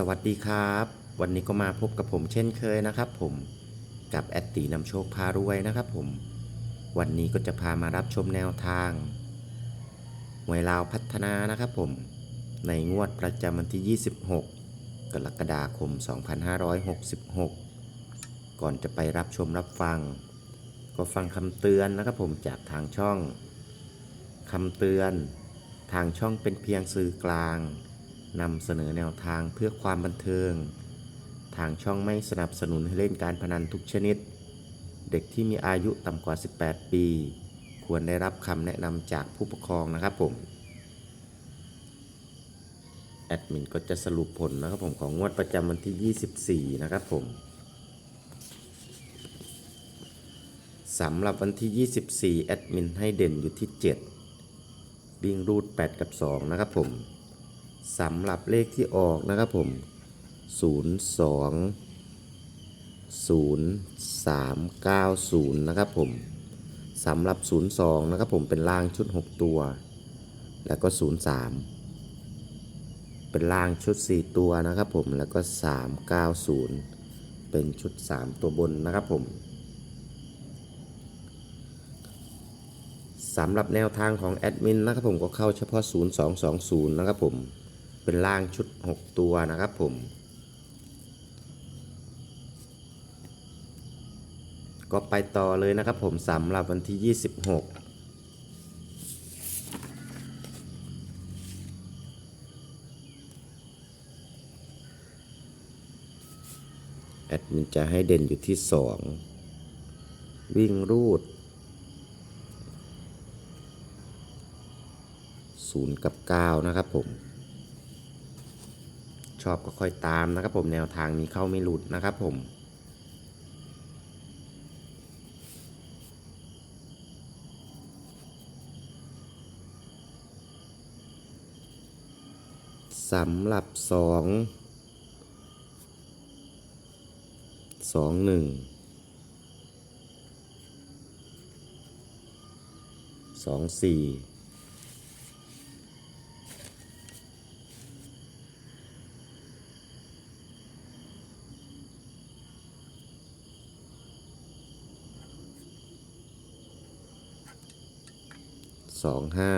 สวัสดีครับ วันนี้ก็มาพบกับผมเช่นเคยนะครับ ผมกับแอดตีนำโชคพารวยนะครับ ผม วันนี้ก็จะพามารับชมแนวทางหวยลาวพัฒนานะครับ ผมในงวดประจำวันที่ 26 กรกฎาคม 2566 ก่อนจะไปรับชมรับฟัง ก็ฟังคำเตือนนะครับ ผมจากทางช่องคำเตือน ทางช่องเป็นเพียงสื่อกลาง นำเสนอแนวทางเพื่อความบันเทิง ทางช่องไม่สนับสนุนให้เล่นการพนันทุกชนิด เด็กที่มีอายุต่ำกว่า 18 ปี ควรได้รับคำแนะนำจากผู้ปกครองนะครับผม แอดมินก็จะสรุปผลนะครับผมของงวดประจำวันที่ 24 นะครับผมสำหรับวันที่ 24 แอดมินให้เด่นอยู่ที่ 7 วิ่งรูด 8 กับ 2 นะครับผม สำหรับเลขที่ออกนะครับผม 02 0390 นะครับผมสำหรับ 02 นะครับผมเป็นล่างชุด 6 ตัว แล้วก็ 03 เป็นล่างชุด 4 ตัวนะครับผมแล้วก็ 390 เป็นชุด 3 ตัวบนนะครับผมสำหรับแนวทางของแอดมินนะครับผมก็เข้าเฉพาะ 0220 นะครับผม เป็นล่างชุด 6 ตัวนะครับผม ก็ไปต่อเลยนะครับผมสำหรับวันที่ 26แอดมินจะให้เด่นอยู่ที่ 2 วิ่งรูด 0 กับ 9 นะครับผม ชอบก็ค่อยตามนะครับผมแนวทางมีเข้าไม่หลุดนะครับผมสำหรับสองสองหนึ่งสองสี่ สองห้า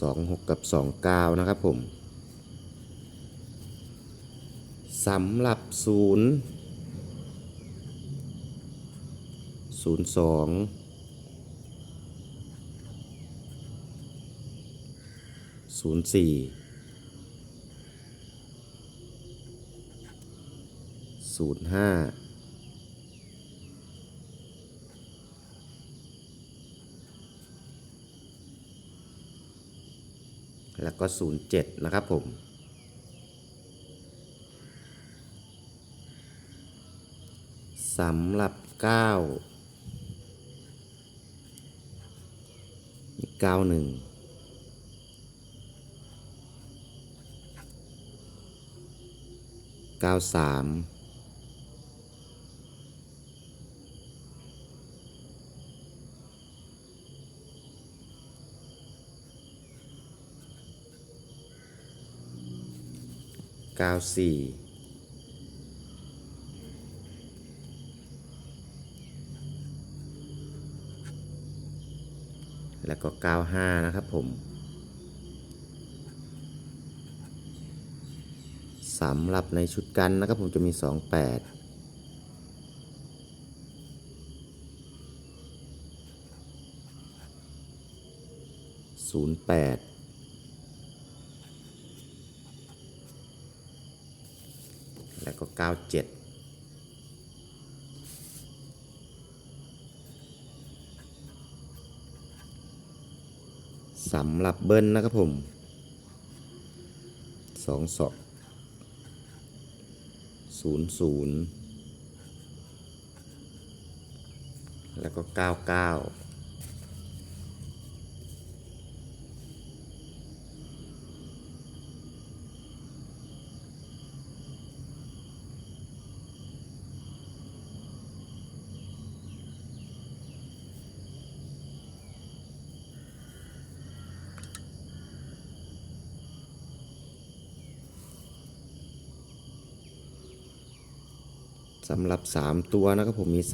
สองหกกับสองเก้านะครับผม สำหรับศูนย์ ศูนย์สองศูนย์สี่ศูนย์ห้าแล้วก็ 07 นะครับผม สำหรับ 9 เก้าหนึ่งเก้าสามเก้าสี่ แล้วก็ 95 นะครับผมสำหรับในชุดกันนะครับผมจะมี 28 08แปดแล้วก็97 สำหรับเบิ้ลนะครับผมสองสองศูนย์ศูนย์แล้วก็เก้าเก้า สำหรับ 3 ตัวนะครับผมมี 305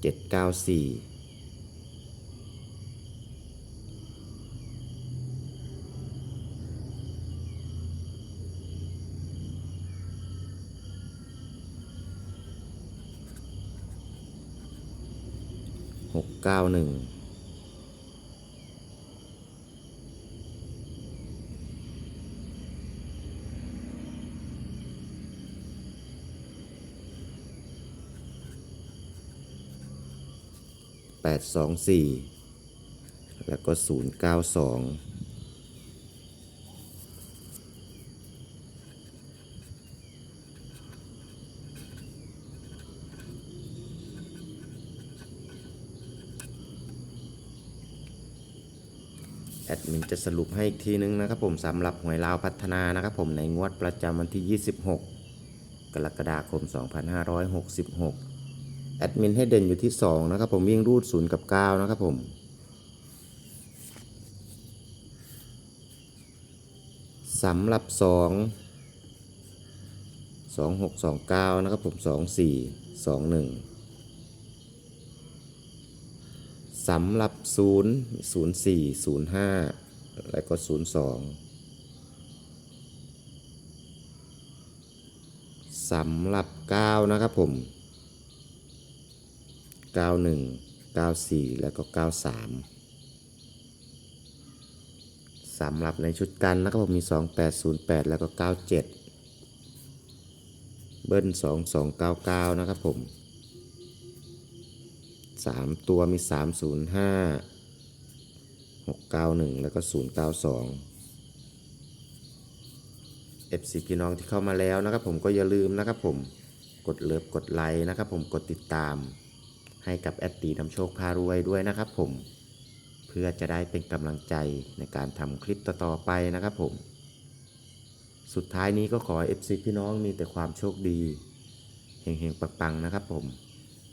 เจ็ดเก้าสี่ เก้าหนึ่ง824 แล้วก็ 092 แอดมินจะสรุปให้อีกทีนึงนะครับผมสำหรับหวยลาวพัฒนานะครับผมในงวดประจำวันที่ 26 กรกฎาคม 2566 แอดมินให้เด่นอยู่ที่ 2 นะครับผมวิ่งรูด 0 กับ 9 นะครับผมสำหรับ 2 2 6 2 9 นะครับผม 2 4 2 1สำหรับ 0 0 4 0 5 แล้วก็ 0 2 สำหรับ 9 นะครับผม 91 94 แล้วก็ 93สำหรับในชุดกันนะครับผมมี 2808 แล้วก็ 97 เบิ้ล2299 นะครับผม สามตัวมีสามศูนย์ห้าหกเก้าหนึ่งแล้วก็ศูนย์เก้าสองเอฟซีพี่น้องที่เข้ามาแล้วนะครับผมก็อย่าลืมนะครับผมกดเลิฟกดไลค์นะครับผมกดติดตาม ให้กับแอดตีนำโชคพารวยด้วยนะครับผมเพื่อจะได้เป็นกำลังใจในการทำคลิปต่อๆไปนะครับผม สุดท้ายนี้ก็ขอเอฟซีพี่น้องมีแต่ความโชคดีเฮงๆปังๆนะครับผม